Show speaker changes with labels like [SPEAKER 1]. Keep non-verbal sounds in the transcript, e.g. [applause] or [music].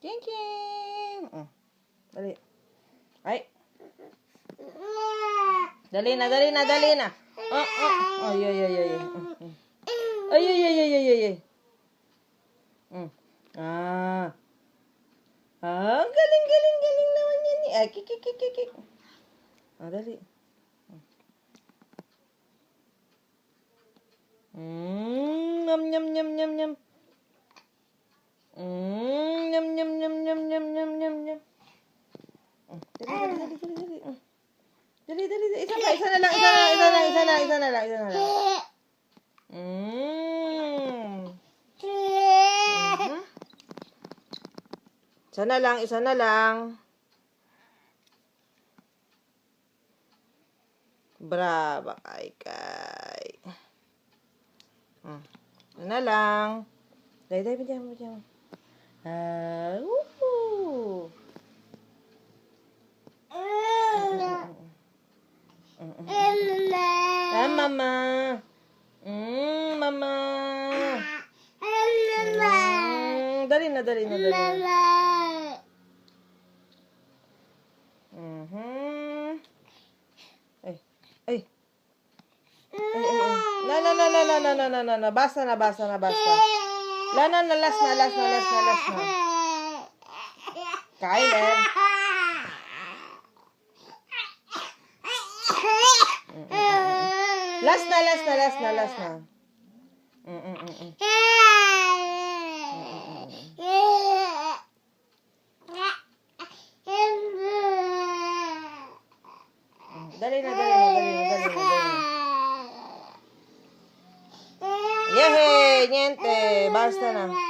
[SPEAKER 1] Ching ching. Mm. Dali. Ay. [laughs] Dali na, dali na, dali na. Oh, oh. Ay, ay, ay, ay. Mm. Ay, ay, ay, ay, ay, ay. Mm. Ah. Ah, galing, galing, galing naman yan. eh. Ay, kik, kik, kik, kik, kik. Ah, dali. Mmm, nyam, nyam, nyam, nyam, nyam. Dali, dali, dali, dali, dali. Mm. Dali, dali, dali. Isa pa, isa na lang, isa na lang, isa na lang, isa na lang, isa na lang, isa na lang. Mmm. Mhm. Isa na lang, isa na lang. Brava, kay kay. Hmm. Isa na lang. Bigyan mo, bigyan mo. Ah, woohoo. Ah, mama. Mm, mama. Mm, dali na, dali na, dali na. Mhm. Ay, ay. Ay. Na, na, na, na, na, na, na, na, na, na. Basta na, basta na, na, na, last na, last na, last na, last na. Kyler. Last na, last na, last na, last na. Mm, mm, mm. Dali na, dali na, na! Niente! Basta na.